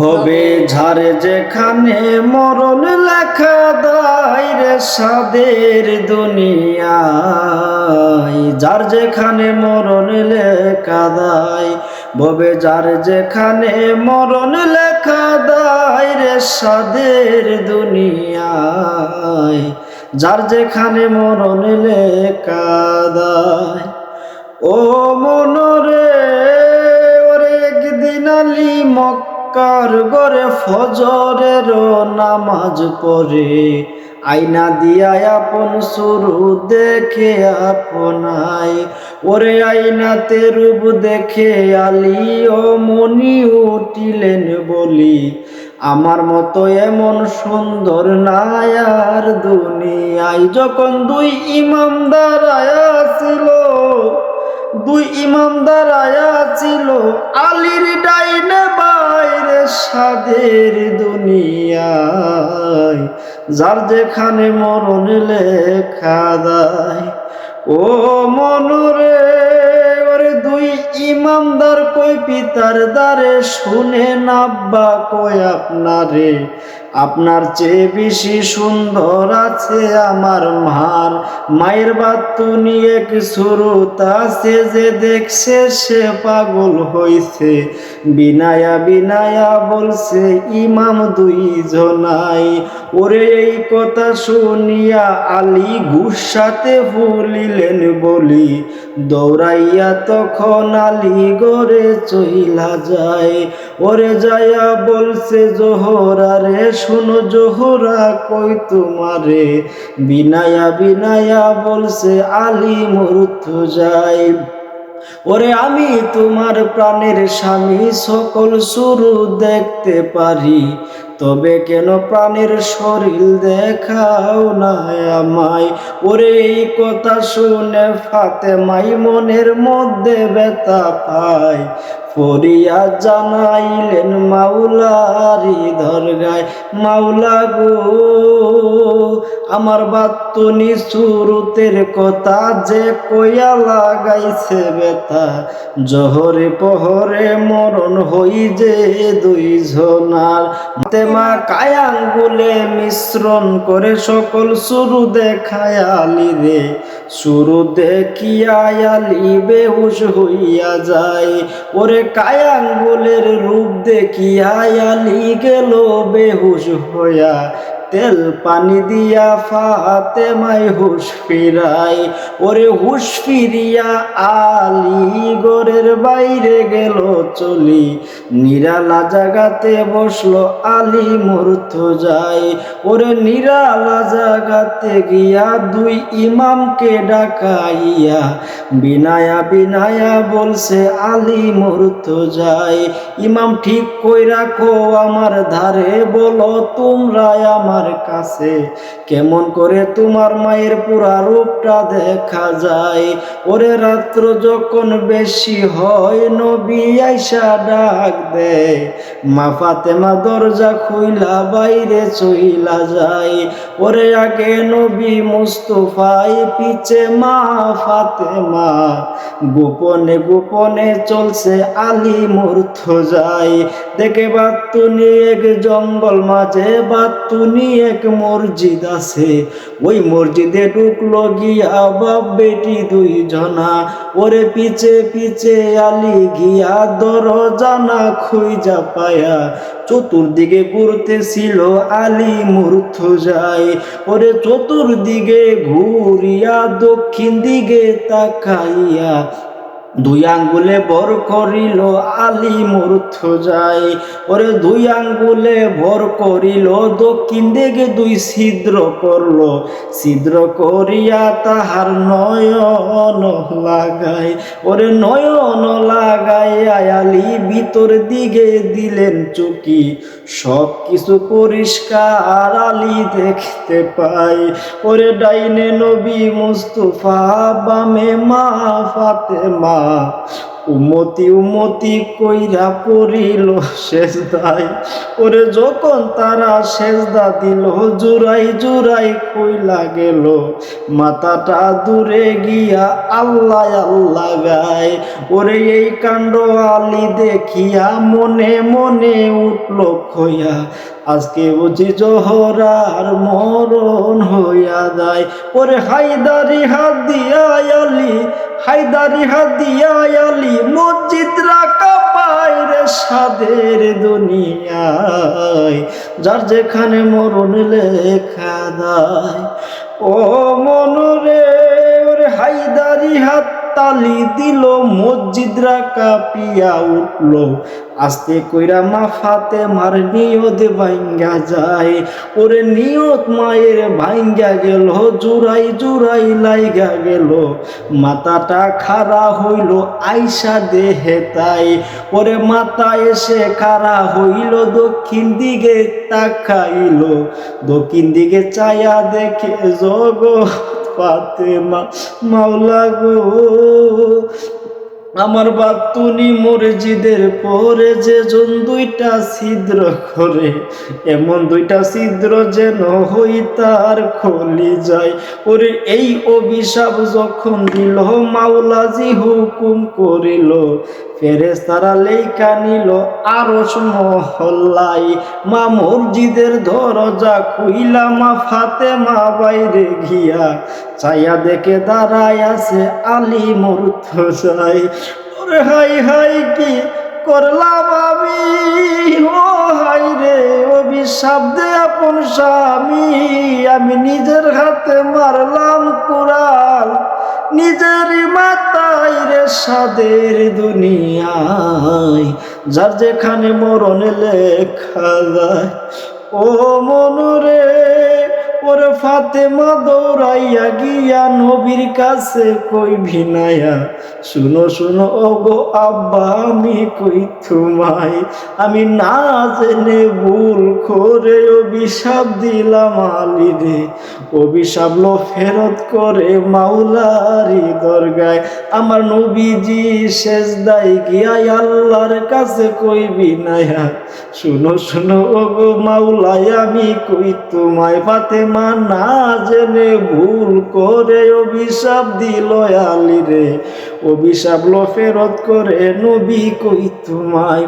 হবে ঝাড়ে যেখানে মরণ লেখা দায় রে সাদের দুনিয়ায়। যার যেখানে মরণ লেখা দায় ভবে যার যেখানে মরণ লেখা দায় রে সাদের দুনিয়ায়। যার যেখানে মরণ লেখা দায়। ও মনরে, ওরে একদিন আলী মক্কার গরে ফজরের নামাজ পড়ে। আয়না দিয়া আপন শুরু দেখে আপনাই। ওরে আইনাতে রূপ দেখে আলী ও মনি উঠিলেন বলি, আমার মতো এমন সুন্দর নায়ার দুনিয়ায় যখন দুই ইমামদার আয়া ছিল, দুই ইমামদার আয়া ছিল ডাইনে বাইরে সাদের দুনিয়ায় যার যেখানে মরণ লেখা দায় ও মনরে ইমামদার কই পিতার দ্বারে? শুনে নাব্বা কই আপনারে? আপনার চেয়ে বেশি সুন্দর আছে আমার মার মায়ের বাত্তু নিয়ে সুরুত আছে যে দেখছে সে পাগল হইছে। বিনায়া বিনায়া বলছে, ইমাম দুই জনাই ওরে এই কথা শুনিয়া আলী গুসাতে ভুলিলেন বলি, দৌড়াইয়া তখন আলী গড়ে চহিলা যায়। ওরে যাইয়া বলছে, জোহরা রে, শুনো জোহরা, কই তোমারে? বিনায়া বিনায়া বলছে, আলী মরুথ যায় ওরে আমি তোমার প্রাণের স্বামী, সকল শুরু দেখতে পারি। তবে কেন প্রাণের শরীর দেখাও না আমায়? ওরে এই কথা শুনে ফাতে মাই মনের মধ্যে ব্যথা পায়। ফরিয়া জানাইলেন মাওলারি দরগায় মাওলা গো। আমার বাত্তনি সুরুতের কথা যে কইয়া লাগাইছে বেতা জহরে পহরে মরণ হই যে দুইজনার। তেমা কায়াঙ্গুলে মিশ্রণ করে সকল শুরু দেখায় আলি রে। শুরু দেখিয়া আলি বেহুশ হইয়া যায়। ওরে কায়াঙ্গুলের রূপ দেখিয়া আলি গেল বেহুশ হইয়া। তেল পানি দিয়া ফাতে মাই হুশ ফিরাই। ওরে হুশ ফিরিয়া আলি গোরের বাইরে গেল চলি। নিরালা জাগাতে বসল আলি মূর্ত যায় ওরে নিরালা জাগাতে গিয়া দুই ইমামকে ডাকাইয়া বিনায়া বিনায়া বলছে আলি মূর্ত যায় ইমাম ঠিক কই রাখো আমার ধারে, বলো তোমরা আমার কাছে। কেমন করে তোমার মায়ের পুরা রূপটা দেখা যায়? ওরে রাত্র যখন বেশি হয়, নবী আইসা ডাক দেয়। মা ফাতেমা দরজা খুইলা, বাইরে চইলা যায়। ওরে আগে নবী মুস্তফাই, পিছে মা ফাতেমা। গোপনে গোপনে চলছে আলী মূর্থ যায় দেখে বাত্তুনি এক জঙ্গল মাঝে বাত্তুনি এক মসজিদ আছে। ওই মসজিদে ঢুকলো গিয়া বাপ বেটি দুই জনা ওরে পিছে পিছে আলি গিয়া দরজানা খুইজা পায়া। চতুর্দিকে ঘুরতেছিল আলী মূর্থ যায় ওরে চতুর্দিকে ঘুরিয়া দক্ষিণ দিকে তাকাইয়া দুই আঙ্গুলে বর করিল আলী মূর্থ যায় ওরে দুই আঙ্গুলে ভর করিল, দক্ষিণ দিকে দুই ছিদ্র করল ছিদ্র করিয়া তাহার নয়ন লাগাই। ওরে নয়ন লাগাইয়া আলী ভিতর দিকে দিলেন চুকি। সব কিছু পরিষ্কার আলী দেখতে পাই। ওরে ডাইনে নবী মুস্তফা, বামে মা ফাতেমা। উমতি উমতি কইরা পড়িল শেষ দায় ওরে যখন তারা সেজদা দিল জুরাই জুরাই কইলা গেল, মাথাটা দূরে গিয়া আল্লাহ আল্লাহ গায়। ওরে এই কাণ্ড আলি দেখিয়া মনে মনে উঠল খইয়া আজকে বুঝি জহরার মরণ হইয়া যায়। ওরে হায়দারি হাত দিয়া আলি হায়দারি হাদিয়া আলি মসজিদ রাখা পাইরে সাদের দুনিয়ায়, যার যেখানে মরণ লেখা দায়। ও মনরে ওরে হায়দারি হাত তালি দিল মসজিদরা কাঁপিয়া উঠল। আস্তে কইরা মা ফাতে মার নিয়ত ভাঙ্গা যায়। ওরে নিয়ত মায়ের ভাঙ্গা গেল জুরাই জুরাই লাইগা গেল। মাথাটা খাড়া হইল আইসা দেহে তাই। ওরে মাথা এসে খাড়া হইল, দক্ষিণ দিকে তাকাইল। দক্ষিণ দিকে চায়া দেখে জগ ফাতেমা, মাওলা গো। আমার বাতুনি মসজিদের পরে যে জন দুইটা ছিদ্র করে, এমন দুইটা ছিদ্র যেন হই তার খলি যায়। ওরে, এই অভিশাপ যখন দিল, মাওলাজি হুকুম করিল ফেরেস তারা লেখা নিল আরস মহল্লাই। মা মসজিদের দরজা খুইলা, মা ফাতে মা বাইরে গিয়া চাইয়া দেখে দাঁড়ায় আছে আলী মরুত যাই ওরে হাই হাই কি করলাম আমি? ও হাই রে অভিশাপ দে আপন স্বামী। আমি নিজের হাতে মারলাম কুড়াল। নিজের মাতাই রে সাদের দুনিয়ায় যার যেখানে মরণ লেখা যায়। ও মনরে ফাতেমা দৌড়াইয়া গিয়া নবীর কাছে কই ভিনায়া? শুনো শুনো ও গো আব্বা, আমি কই তোমায়? আমি না জেনে ভুল করে অভিশাপ দিলাম আলী রে। অভিশাপ লো ফেরত করে মাওলারি দরগায়। আমার নবীজি শেষ দায় গিয়া আল্লাহর কাছে কই বিনায়া শুনো শুনো ও গো মাওলাই আমি কই তোমায়? ফাতেমা না জেনে ভুল করে অভিশাপ দিল আলী রে। অভিশাপ লো ফেরত করে নবী কই তোমায়?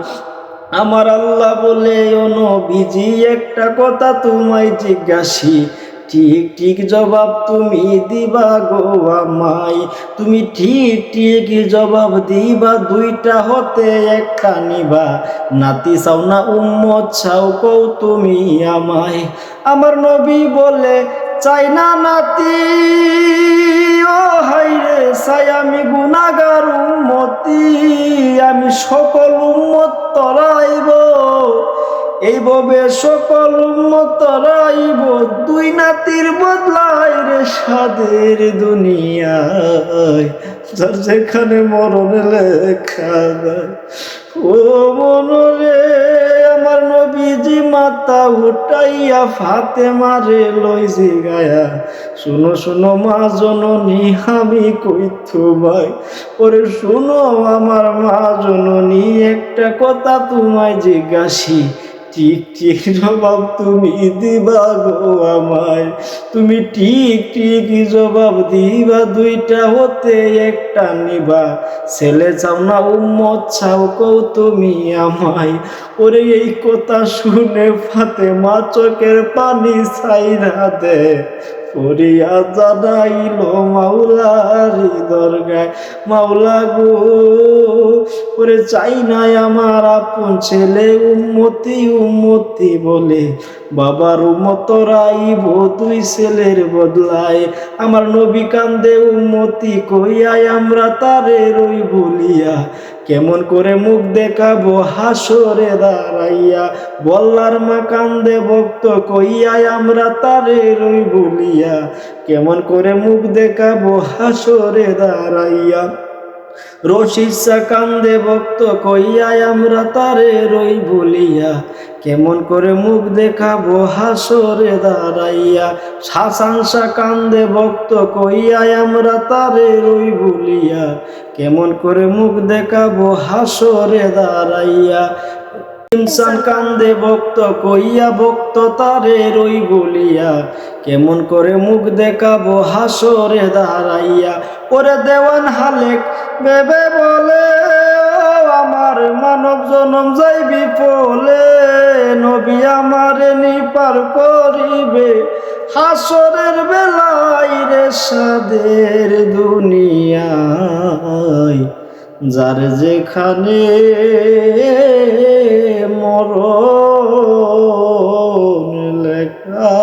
আমার আল্লাহ বলে, ও নবীজি, একটা কথা তোমায় জিজ্ঞাসি। ঠিক ঠিক জবাব তুমি দিবা গো আমায়। তুমি ঠিক ঠিক জবাব দিবা, দুইটা হতে একটা নিবা নাতি চাও না, উম্মত চাও কও তুমি আমায়। আমার নবী বলে চাই না নাতি। ও হাই রে চাই আমি গুনাগার উম্মতি। আমি সকল উম্মত তরাইব। এইভাবে সকল উম্মত রাইব দুই নাতির বদলাই রে সাদের দুনিয়ায়। যার যেখানে মরণ লেখা ও মনরে নবীজি মাতা উঠাইয়া ফাতে মারে লই জিগায়া, শুনো শুনো মা জননী, আমি কই ভাই। ওরে শুনো আমার মা জননী, একটা কথা তোমায় জিজ্ঞাসি ঠিক ঠিক জবাব তুমি দিবা গো আমায়। তুমি ঠিক ঠিক জবাব দিবা, দুইটা হতে একটা নিবা। ছেলে চাও না, উম্মত চাও কৌ তুমি আমায়। ওরে এই কথা শুনে ফাতে মা চোখের পানি ছাইরা দে। করিয়া জানাইল মাওলারি দরগায়, মাওলা গো, ওরে চাই নাই আমার আপন ছেলে, উম্মতি উম্মতি বলে। বাবার উম্মত রাইব দুই ছেলের বদলায়। আমার নবী কান্দে উম্মতি কইয়াই আমরা তারে রই বলিয়া কেমন করে মুখ দেখাবো? হাসরে দাঁড়াইয়া বল্লার মা কান্দে ভক্ত কইয়াই আমরা তারে রই বলিয়া কেমন করে মুখ দেখাবো? হাসরে দাঁড়াইয়া রশিসা কান্দে ভক্ত কইয়াই আমরা তারে রই বলিয়া, কেমন করে মুখ দেখাবো হাসরে দাঁড়াইয়া। শাসাংসা কান্দে ভক্ত কইয়াই আমরা তারে রই বলিয়া, কেমন করে মুখ দেখাবো হাসরে দাঁড়াইয়া। ইনসান কান্দে ভক্ত কইয়া ভক্ত তারে রই বলিয়া, কেমন করে মুখ দেখাবো হাসরে দাঁড়াইয়া। ওরে দেওয়ান হালেক বেবে বলে আমার মানব জনম যাই বিপলে, নবী আমার নিপার করিবে। হাসরের বেলাই রে সাদের দুনিয়ায়, যার যেখানে মর লেখা